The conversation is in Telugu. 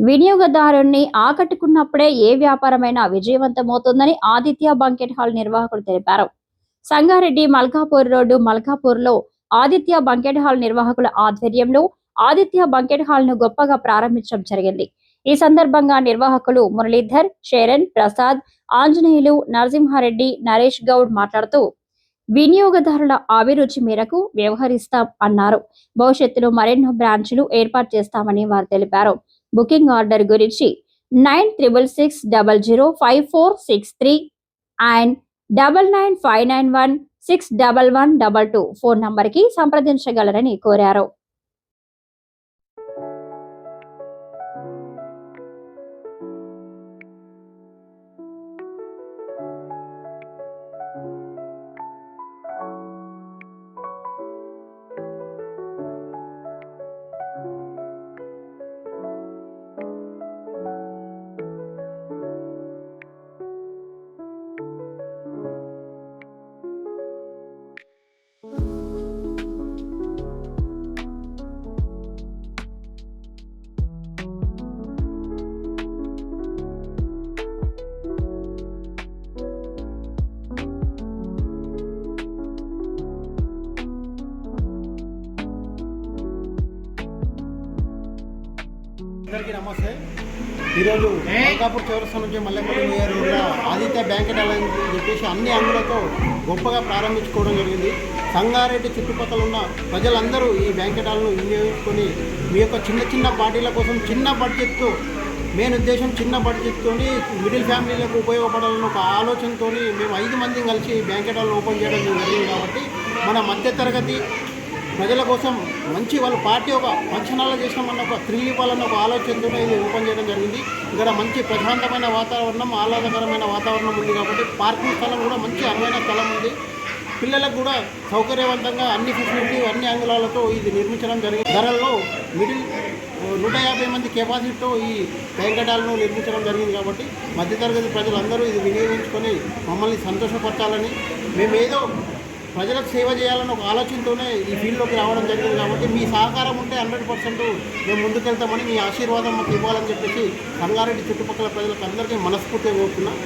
వినియోగదారుణ్ణి ఆకట్టుకున్నప్పుడే ఏ వ్యాపారమైనా విజయవంతమవుతుందని ఆదిత్య బంకెట్ హాల్ నిర్వాహకులు తెలిపారు. సంగారెడ్డి మల్కాపూర్ రోడ్డు మల్కాపూర్లో ఆదిత్య బంకెట్ హాల్ నిర్వాహకుల ఆధ్వర్యంలో ఆదిత్య బంకెట్ హాల్ను గొప్పగా ప్రారంభించడం జరిగింది. ఈ సందర్భంగా నిర్వాహకులు మురళీధర్ శరణ్ ప్రసాద్ ఆంజనేయులు నరసింహారెడ్డి నరేష్ గౌడ్ మాట్లాడుతూ వినియోగదారుల అభిరుచి మేరకు వ్యవహరిస్తాం అన్నారు. భవిష్యత్తులో మరెన్నో బ్రాంచ్లు ఏర్పాటు చేస్తామని వారు తెలిపారు. బుకింగ్ ఆర్డర్ గురించి nine triple six double zero five four six three and double nine five nine one six double one double two phone నంబర్కి సంప్రదించగలరని కోరారు. అందరికీ నమస్తే. ఈరోజు మల్కాపూర్ చౌరస్తా నుంచి మల్లెపల్లి నియర్ రోడ్లో ఆదిత్య బ్యాంకెట్ హాల్ అని చెప్పేసి అన్ని అంగులతో గొప్పగా ప్రారంభించుకోవడం జరిగింది. సంగారెడ్డి చుట్టుపక్కల ఉన్న ప్రజలందరూ ఈ బ్యాంకెట్ హాల్ను వినియోగించుకొని మీ యొక్క చిన్న చిన్న పార్టీల కోసం చిన్న బడ్జెట్తో మెయిన్ ఉద్దేశం చిన్న బడ్జెట్తో మిడిల్ ఫ్యామిలీలకు ఉపయోగపడాలని ఒక ఆలోచనతో మేము ఐదు మంది కలిసి బ్యాంకెట్ హాల్ ఓపెన్ చేయడం జరిగింది కాబట్టి మన మధ్యతరగతి ప్రజల కోసం మంచి వాళ్ళ పార్టీ ఒక ఫంక్షనాలు చేసినామన్న ఒక థ్రిల్ ఇవ్వాలన్న ఒక ఆలోచనతో ఇది ఓపెన్ చేయడం జరిగింది. ఇక్కడ మంచి ప్రశాంతమైన వాతావరణం ఆహ్లాదకరమైన వాతావరణం ఉంది కాబట్టి పార్కింగ్ స్థలం కూడా మంచి అనువైన స్థలం ఉంది. పిల్లలకు కూడా సౌకర్యవంతంగా అన్ని ఫెసిలిటీ అన్ని అంగుళాలతో ఇది నిర్మించడం జరిగింది. ధరల్లో మిడిల్ నూట యాభై మంది కెపాసిటీతో ఈ వెంకటాలను నిర్మించడం జరిగింది కాబట్టి మధ్యతరగతి ప్రజలందరూ ఇది వినియోగించుకొని మమ్మల్ని సంతోషపరచాలని మేమేదో ప్రజలకు సేవ చేయాలని ఒక ఆలోచనతోనే ఈ ఫీల్డ్లోకి రావడం జరిగింది కాబట్టి మీ సహకారం ఉంటే హండ్రెడ్ పర్సెంట్ మేము ముందుకెళ్తామని మీ ఆశీర్వాదం మాకు ఇవ్వాలని చెప్పేసి సంగారెడ్డి చుట్టుపక్కల ప్రజలకు అందరికీ మనస్ఫూర్తిగా కోరుతున్నాం.